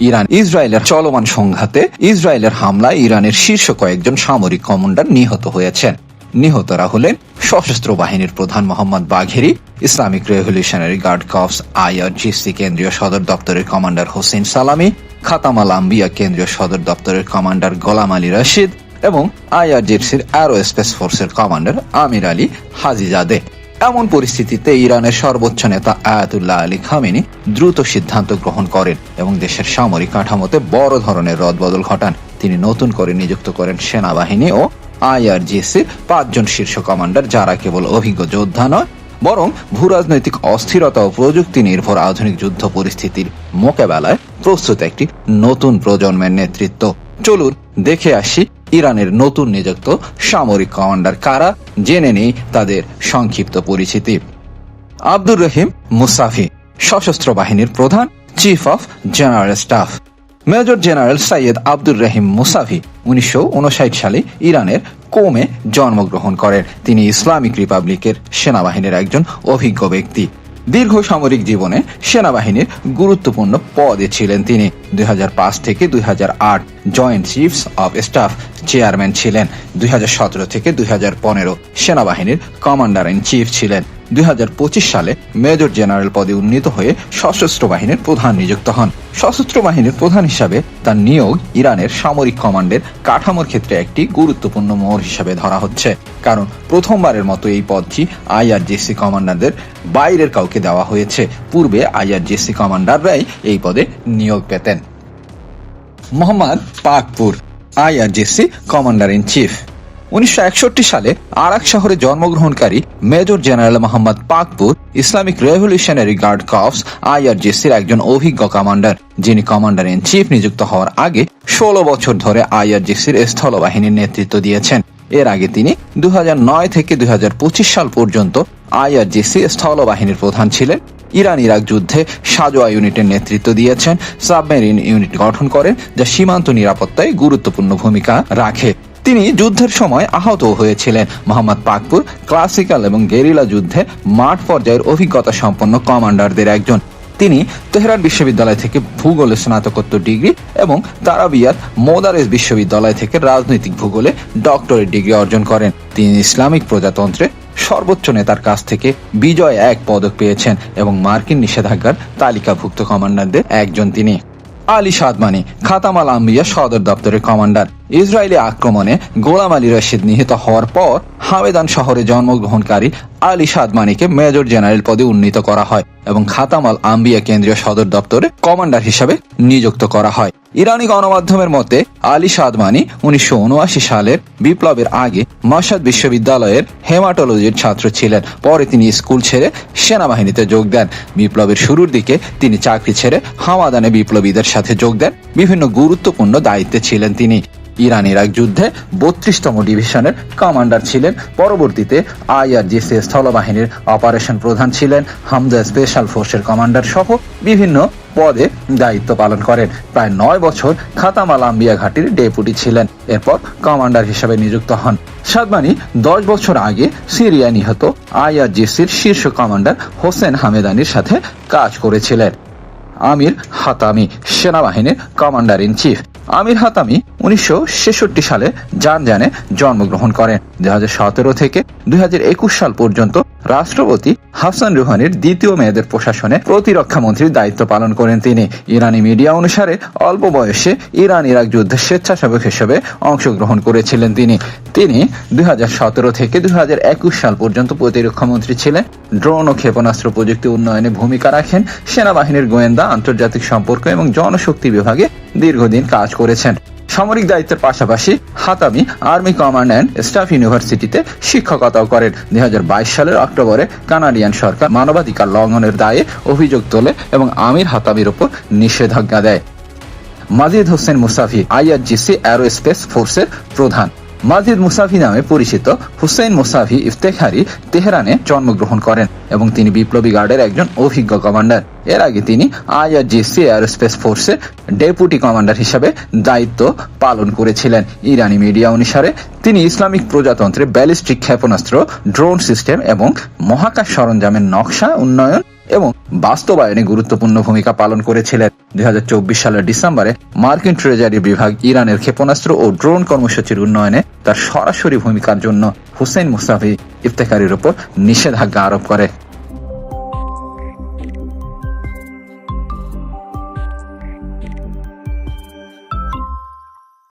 Iran ইসরায়েলের চলমান সংঘাতে ইসরায়েলের হামলায় ইরানের শীর্ষ কয়েকজন সামরিক কমান্ডার নিহত হয়েছেন। নিহতরা হলেন সশস্ত্র বাহিনীর প্রধান Mohammad Bagheri, Islamic Revolutionary Guard Corps IRGC কেন্দ্রীয় সদর দপ্তরের কমান্ডার হোসেন সালামি খাতামাল আম্বিয়া কেন্দ্রীয় সদর দপ্তরের কমান্ডার গোলাম আলী রশিদ এবং আইআরজিসির অ্যারোস্পেস ফোর্সের কমান্ডার আমির আলী হাজিজাদে। এমন পরিস্থিতিতে ইরানের সর্বোচ্চ নেতা আয়াতুল্লাহ আলী খামেনি দ্রুত সিদ্ধান্ত গ্রহণ করেন এবং দেশের সামরিক কাঠামোতে বড় ধরনের রদবদল ঘটান। তিনি নতুন করে নিযুক্ত করেন সেনাবাহিনী ও আইআরজিসির পাঁচজন শীর্ষ কমান্ডার যারা কেবল অভিজ্ঞ যোদ্ধা নয়, বরং ভূরাজনৈতিক অস্থিরতা ও প্রযুক্তি নির্ভর আধুনিক যুদ্ধ পরিস্থিতির মোকাবেলায় প্রস্তুত একটি নতুন প্রজন্মের নেতৃত্ব। চলুন দেখে আসি ইরানের নতুন নিযুক্ত সামরিক কমান্ডার কারা জেনে নেই তাদের সংক্ষিপ্ত পরিচিতি। আব্দুর রহিম মুসাফি, সশস্ত্র বাহিনীর প্রধান, chief of general staff. Major general Sayyed Abdur Rahim Mousavi উনিশশো উনষাট সালে ইরানের কোমে জন্মগ্রহণ করেন। তিনি ইসলামিক রিপাবলিকের সেনাবাহিনীর একজন অভিজ্ঞ ব্যক্তি। দীর্ঘ সামরিক জীবনে সেনাবাহিনীর গুরুত্বপূর্ণ পদে ছিলেন তিনি। দুই হাজার পাঁচ থেকে দুই হাজার আট joint chiefs of staff chairman ছিলেন। দুই হাজার সতেরো থেকে দুই হাজার পনেরো সেনাবাহিনীর কমান্ডার ইন চিফ ছিলেন। দুই হাজার পঁচিশ সালে মেজর জেনারেল পদে উন্নীত হয়ে সশস্ত্র বাহিনীর প্রধান নিযুক্ত হন। সশস্ত্র বাহিনীর প্রধান হিসাবে তার নিয়োগ ইরানের সামরিক কমান্ডের কাঠামোর ক্ষেত্রে একটি গুরুত্বপূর্ণ মোড় হিসাবে ধরা হচ্ছে। কারণ প্রথমবারের মতো এই পদটি আইআরজিসি কমান্ডারদের বাইরের কাউকে দেওয়া হয়েছে। পূর্বে আইআরজিসি কমান্ডাররাই এই পদে নিয়োগ পেতেন। Mohammad Pakpour, IRGC commander in chief. উনিশশো একষট্টি সালে আরাক শহরে জন্মগ্রহণকারী major general Mohammad Pakpour Islamic Revolutionary Guard Corps আইআরজিসির একজন অভিজ্ঞ কমান্ডার, যিনি কমান্ডার ইন চিফ নিযুক্ত হওয়ার আগে ষোলো বছর ধরে আইআরজিসির স্থলবাহিনীর নেতৃত্ব দিয়েছেন। এর আগে তিনি দুই হাজার নয় থেকে দুই হাজার পঁচিশ সাল পর্যন্ত আইআরজিসি স্থলবাহিনীর প্রধান ছিলেন। ইরান ইরাক যুদ্ধে সাজোয়া ইউনিটের নেতৃত্ব দিয়েছেন। সাবমেরিন ইউনিট গঠন করেন, যা সীমান্ত নিরাপত্তায় গুরুত্বপূর্ণ ভূমিকা রাখে। তিনি যুদ্ধের সময় আহত হয়েছিলেন। মোহাম্মদ পাকপুর, ক্লাসিক্যাল এবং গেরিলা যুদ্ধে মাঠ পর্যায়ের অভিজ্ঞতা সম্পন্ন কমান্ডারদের একজন। তিনি তেহরান বিশ্ববিদ্যালয় থেকে ভূগোলে স্নাতকোত্তর ডিগ্রি এবং তারাবিয়াত মোদারেস বিশ্ববিদ্যালয় থেকে রাজনৈতিক ভূগোলে ডক্টরেট ডিগ্রি অর্জন করেন। তিনি ইসলামিক প্রজাতন্ত্রে সর্বোচ্চ নেতার কাছ থেকে বিজয় এক পদক পেয়েছেন এবং মার্কিন নিষেধাজ্ঞার তালিকাভুক্ত কমান্ডারদের একজন তিনি। আলী সাদমানি, খাতামাল আম্বিয়া সদর দপ্তরের কমান্ডার। ইসরায়েলি আক্রমণে গোলাম আলী রশিদ নিহত হওয়ার পর হামেদান শহরে জন্মগ্রহণকারী আলী সাদমানিকে মেজর জেনারেল পদে উন্নীত করা হয় এবং খাতামাল আম্বিয়া কেন্দ্রীয় সদর দপ্তরে কমান্ডার হিসাবে নিযুক্ত করা হয়। ইরানি গণমাধ্যমের মতে, আলী সাদমানি উনিশশো সালের বিপ্লবের আগে মাসাদ বিশ্ববিদ্যালয়ের হেমাটোলজির ছাত্র ছিলেন। পরে তিনি স্কুল ছেড়ে সেনাবাহিনীতে যোগ দেন। বিপ্লবের শুরুর দিকে তিনি চাকরি ছেড়ে হামাদানে বিপ্লবীদের সাথে যোগ দেন। বিভিন্ন গুরুত্বপূর্ণ দায়িত্বে ছিলেন তিনি। ইরান ইরাক যুদ্ধে বত্রিশতম ডিভিশনের কমান্ডার ছিলেন। পরবর্তীতে আইআরজিসি স্থলবাহিনীর অপারেশন প্রধান ছিলেন। হামজা স্পেশাল ফোর্সের কমান্ডার সহ বিভিন্ন পদে দায়িত্ব পালন করেন। প্রায় নয় বছর খাতামাল আম্বিয়া ঘাটির ডেপুটি ছিলেন। এরপর কমান্ডার হিসেবে নিযুক্ত হন। সাদমানি দশ বছর আগে সিরিয়া নিহত আইআরজিসির শীর্ষ কমান্ডার হোসেন হামেদানির সাথে কাজ করেছিলেন। আমির হাতামি, সেনাবাহিনীর commander in chief. Amir Hatami উনিশশো ছেষট্টি সালে জানজানে জন্মগ্রহণ করেন। দুই হাজার সতেরো থেকে দুই হাজার একুশ সাল পর্যন্ত রাষ্ট্রপতি হাসান রুহানির দ্বিতীয় মেয়াদের প্রশাসনে প্রতিরক্ষা মন্ত্রীর দায়িত্ব পালন করেন তিনি। ইরানি মিডিয়া অনুসারে অল্প বয়সে ইরান ইরাক যুদ্ধে স্বেচ্ছাসেবক হিসেবে অংশগ্রহণ করেছিলেন তিনি। তিনি দুই হাজার সতেরো থেকে দুই হাজার একুশ সাল পর্যন্ত প্রতিরক্ষা মন্ত্রী ছিলেন। ড্রোন ও ক্ষেপণাস্ত্র প্রযুক্তি উন্নয়নে ভূমিকা রাখেন। সেনাবাহিনীর গোয়েন্দা, আন্তর্জাতিক সম্পর্ক এবং জনশক্তি বিভাগে দীর্ঘদিন কাজ করেছেন। সামরিক দায়িত্বের পাশাপাশি Hatami army command and staff ইউনিভার্সিটিতে শিক্ষকতাও করেন। দুই হাজার বাইশ সালের অক্টোবরে কানাডিয়ান সরকার মানবাধিকার লঙ্ঘনের দায়ে অভিযোগ তোলে এবং আমির হাতামির ওপর নিষেধাজ্ঞা দেয়। Majid Hossein Mousavi, IRGC, aerospace ফোর্সের প্রধান। মাজিদ মুসাফি নামে পরিচিত হুসেইন মুসাফি ইফতেখারি তেহরানে জন্মগ্রহণ করেন এবং তিনি বিপ্লবী গার্ডের একজন অভিজ্ঞ কমান্ডার। এর আগে তিনি আইআরজিসি এয়ারস্পেস ফোর্সের ডেপুটি কমান্ডার হিসাবে দায়িত্ব পালন করেছিলেন। ইরানি মিডিয়া অনুসারে তিনি ইসলামিক প্রজাতন্ত্রে ব্যালিস্টিক ক্ষেপণাস্ত্র, ড্রোন সিস্টেম এবং মহাকাশ সরঞ্জামের নকশা, উন্নয়ন এবং বাস্তবায়নে গুরুত্বপূর্ণ ভূমিকা পালন করেছিলেন। দুই হাজার চব্বিশ সালের ডিসেম্বরে মার্কিন ট্রেজারি বিভাগ ইরানের ক্ষেপণাস্ত্র ও ড্রোন কর্মসূচির উন্নয়নে তার সরাসরি ভূমিকার জন্য হুসেন মুসাফি ইফতেখারির উপর নিষেধাজ্ঞা আরোপ করে।